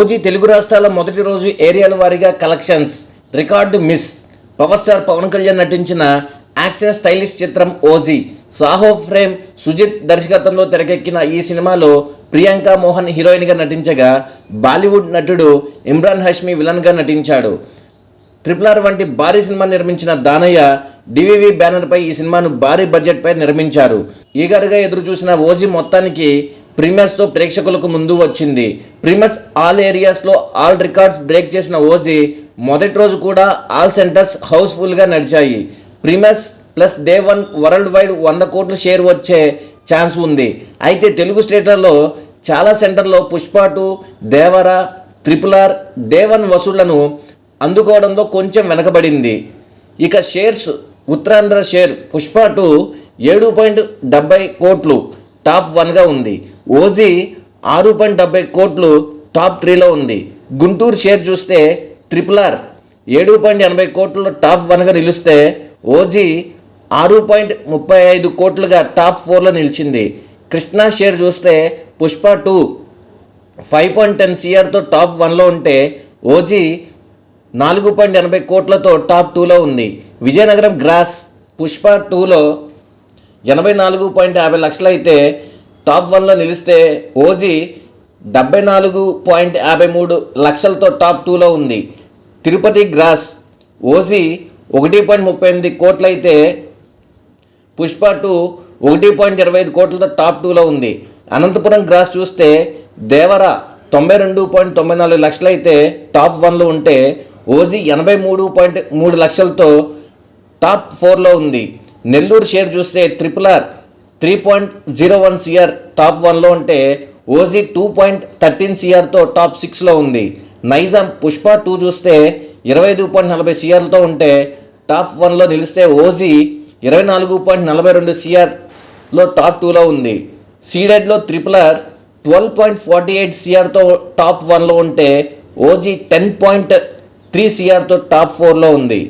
OG Telugu రాష్ట్రాల మొదటి రోజు ఏరియాల వారీగా collections. Record miss. Power star Pawan Kalyan నటించిన యాక్షన్ స్టైలిష్ చిత్రం ఓజీ. సాహో ఫ్రేమ్ సుజిత్ దర్శకత్వంలో తెరకెక్కిన ఈ సినిమాలో ప్రియాంక మోహన్ హీరోయిన్గా నటించగా బాలీవుడ్ నటుడు ఇమ్రాన్ హష్మి విలన్గా నటించాడు. ట్రిపుల్ ఆర్ వంటి భారీ సినిమా నిర్మించిన దానయ్య డివివి బ్యానర్పై ఈ సినిమాను భారీ బడ్జెట్పై నిర్మించారు. ఈగర్గా ఎదురు చూసిన ఓజీ మొత్తానికి ప్రీమియర్స్తో ప్రేక్షకులకు ముందు వచ్చింది. ప్రీమియర్స్ ఆల్ ఏరియాస్లో ఆల్ రికార్డ్స్ బ్రేక్ చేసిన ఓజీ మొదటి రోజు కూడా ఆల్ సెంటర్స్ హౌస్ఫుల్గా నడిచాయి. Premiers plus day one worldwide వంద కోట్ల షేర్ వచ్చే ఛాన్స్ ఉంది. అయితే తెలుగు స్టేట్లలో చాలా సెంటర్లో Pushpa two Devara triple R day one వసూళ్ళను అందుకోవడంలో కొంచెం వెనకబడింది. ఇక shares Uttarandhra share Pushpa two ఏడు పాయింట్ డెబ్బై కోట్లు టాప్ వన్గా ఉంది. ఓజీ ఆరు పాయింట్ డెబ్బై కోట్లు టాప్ త్రీలో ఉంది. గుంటూరు షేర్ చూస్తే ట్రిపుల్ ఆర్. ఏడు పాయింట్ ఎనభై కోట్లలో టాప్ వన్గా నిలిస్తే ఓజీ ఆరు పాయింట్ ముప్పై ఐదు కోట్లుగా టాప్ ఫోర్లో నిలిచింది. కృష్ణా షేర్ చూస్తే Pushpa two. Five point ten సిఆర్తో top వన్లో ఉంటే ఓజీ నాలుగు పాయింట్ ఎనభై కోట్లతో టాప్ టూలో ఉంది. విజయనగరం గ్రాస్ పుష్ప టూలో ఎనభై నాలుగు పాయింట్ యాభై లక్షలు అయితే టాప్ వన్లో నిలిస్తే ఓజీ డెబ్బై నాలుగు పాయింట్ యాభై మూడు లక్షలతో టాప్ టూలో ఉంది. తిరుపతి గ్రాస్ ఓజీ ఒకటి పాయింట్ ముప్పై ఎనిమిది కోట్లయితే పుష్ప టూ ఒకటి పాయింట్ ఇరవై ఐదు కోట్లతో టాప్ టూలో ఉంది. అనంతపురం గ్రాస్ చూస్తే దేవర తొంభై రెండు పాయింట్ తొంభై నాలుగు లక్షలైతే టాప్ వన్లో ఉంటే ఓజీ ఎనభై మూడు పాయింట్ మూడు లక్షలతో టాప్ ఫోర్లో ఉంది. నెల్లూరు షేర్ చూస్తే triple R three point zero one CR top వన్లో ఉంటే ఓజీ టూ పాయింట్ థర్టీన్ సిఆర్తో టాప్ సిక్స్లో ఉంది. నైజాం పుష్ప టూ చూస్తే ఇరవై ఐదు పాయింట్ నలభై సిఆర్లతో ఉంటే టాప్ వన్లో నిలిస్తే ఓజీ ఇరవై నాలుగు పాయింట్ నలభై రెండు సిఆర్లో టాప్ టూలో ఉంది. సీడెడ్లో triple R twelve point forty eight సిఆర్తో top వన్లో ఉంటే ఓజీ టెన్ పాయింట్ త్రీ సిఆర్తో టాప్ ఫోర్లో ఉంది.